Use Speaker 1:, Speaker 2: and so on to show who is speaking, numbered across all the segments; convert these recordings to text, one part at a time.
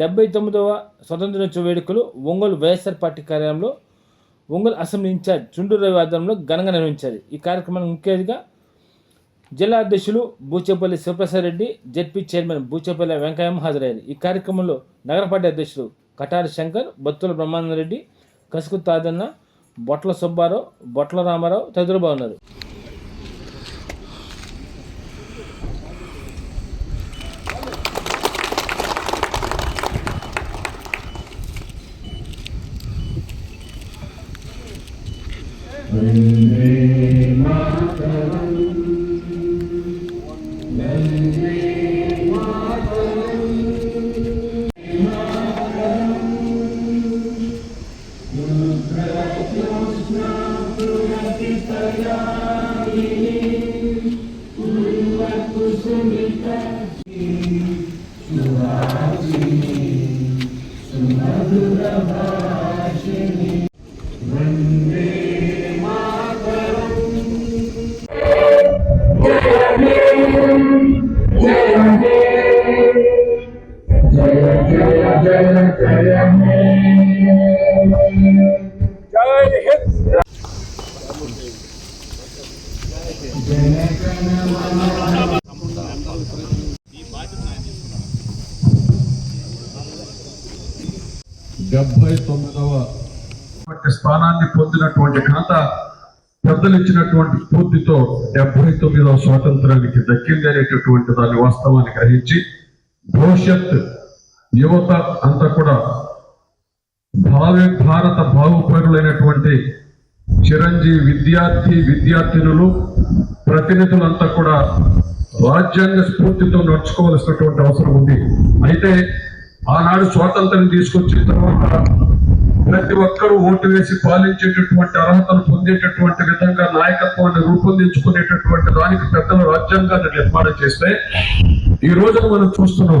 Speaker 1: డెబ్బై తొమ్మిదవ స్వతంత్ర దినోత్సవ వేడుకలు ఒంగోలు వైఎస్ఆర్ పార్టీ కార్యాలయంలో ఒంగోలు అసెంబ్లీ ఇన్ఛార్జ్ చుండూరు రవి ఆధ్వర్యంలో ఘనంగా నిర్వహించారు. ఈ కార్యక్రమానికి ముఖ్య అతిథిగా జిల్లా అధ్యక్షులు బూచేపల్లి శివప్రసాద్ రెడ్డి జెడ్పీ చైర్మన్ బూచేపల్లి వెంకయ్యమ్మ హాజరయ్యారు. ఈ కార్యక్రమంలో నగర పార్టీ అధ్యక్షులు కటారి శంకర్ బత్తుల బ్రహ్మానందరెడ్డి కసుకు తాదన్న బొట్ల సుబ్బారావు బొట్ల రామారావు తదితరులు బాగున్నారు Vande Mataram.
Speaker 2: డెబ్బై తొమ్మిదవ స్థానాన్ని పొందినటువంటి ఘనత పెద్దలు ఇచ్చినటువంటి స్ఫూర్తితో డెబ్బై తొమ్మిదవ స్వాతంత్రానికి దక్కింది అనేటటువంటి దాన్ని వాస్తవాన్ని గ్రహించి భవిష్యత్ యువత అంతా కూడా భావి భారత బాగుపరులైనటువంటి చిరంజీవి విద్యార్థి విద్యార్థినులు ప్రతినిధులంతా కూడా రాజ్యాంగ స్ఫూర్తితో నడుచుకోవాల్సినటువంటి అవసరం ఉంది. అయితే ఆనాడు స్వాతంత్రం తీసుకొచ్చిన తర్వాత ప్రతి ఒక్కరూ ఓటు వేసి పాలించేటటువంటి అర్హతలు పొందేటటువంటి విధంగా నాయకత్వాన్ని రూపొందించుకునేటటువంటి దానికి పెద్దలు రాజ్యాంగాన్ని నిర్మాణం చేస్తే ఈ రోజున మనం చూస్తున్నాం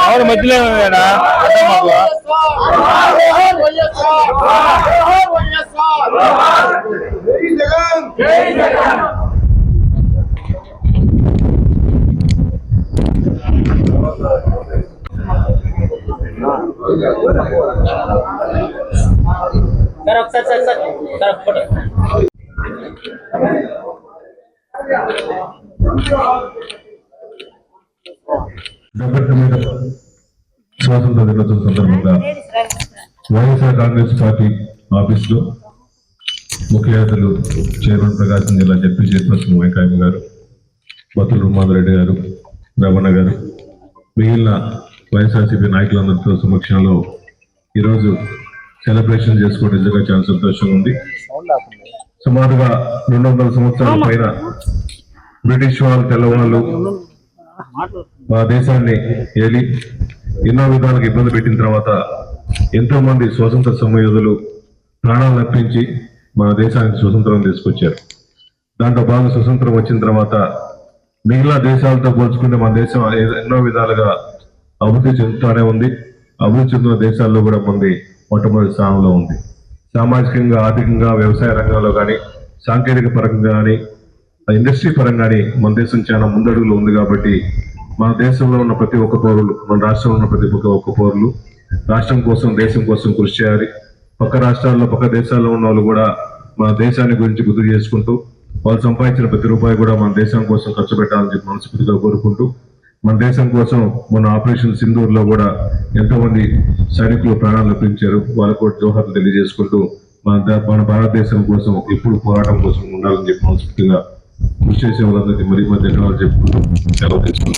Speaker 1: அவர் మధ్యలో వేడా అర్థం అర్థం మాకు.
Speaker 3: సార్ ఒకసారి సార్ సార్ సార్ ఒక ఫోటో
Speaker 2: డెబ్బై స్వాతంత్ర దినోత్సవం సందర్భంగా వైఎస్ఆర్ కాంగ్రెస్ పార్టీ ఆఫీస్లో ముఖ్య అతిథులు చైర్మన్ ప్రకాశం జిల్లా జడ్పీ చైర్పర్సన్ వెంకయ్య గారు బతులు రుమాదరెడ్డి గారు రమణ గారు. మిగిలిన వైఎస్ఆర్సీపీ నాయకులందరితో సమక్షంలో ఈరోజు సెలబ్రేషన్ చేసుకోవడం నిజంగా చాలా సంతోషంగా ఉంది. సుమారుగా రెండు వందల సంవత్సరాల పైన బ్రిటిష్ వాళ్ళు తెల్లవాళ్ళు మా దేశాన్ని ఏలి ఎన్నో విధాలుగా ఇబ్బంది పెట్టిన తర్వాత ఎంతో మంది స్వతంత్ర సమయోధులు ప్రాణాలు అర్పించి మన దేశానికి స్వతంత్రం తీసుకొచ్చారు. దాంట్లో బాగా స్వతంత్రం వచ్చిన తర్వాత మిగిలిన దేశాలతో పోల్చుకుంటే మన దేశం ఎన్నో విధాలుగా అభివృద్ధి చెందుతూనే ఉంది. అభివృద్ధి చెందిన దేశాల్లో కూడా మంది మొట్టమొదటి స్థానంలో ఉంది. సామాజికంగా ఆర్థికంగా వ్యవసాయ రంగంలో కానీ సాంకేతిక పరంగా కానీ ఆ ఇండస్ట్రీ కానీ మన దేశం చాలా ముందడుగులో ఉంది కాబట్టి మన దేశంలో ఉన్న ప్రతి ఒక్క పౌరులు మన రాష్ట్రంలో ఉన్న ప్రతి ఒక్క ఒక్క పౌరులు రాష్ట్రం కోసం దేశం కోసం కృషి చేయాలి. పక్క రాష్ట్రాల్లో పక్క దేశాల్లో ఉన్న వాళ్ళు కూడా మన దేశాన్ని గురించి గుర్తు చేసుకుంటూ వాళ్ళు సంపాదించిన ప్రతి రూపాయి కూడా మన దేశం కోసం ఖర్చు పెట్టాలని చెప్పి మనస్ఫూర్తిగా కోరుకుంటూ మన దేశం కోసం మన ఆపరేషన్ సింధూర్లో కూడా ఎంతో మంది సైనికులు ప్రాణాలు అర్పించారు వాళ్ళకు కూడా తెలియజేసుకుంటూ మన మన భారతదేశం కోసం ఎప్పుడు పోరాటం కోసం ఉండాలని చెప్పి మనస్ఫూర్తిగా కృషి చేసే వాళ్ళందరికీ మరీ మధ్య ధన్యవాదాలు చెప్పుకుంటూ సెలవు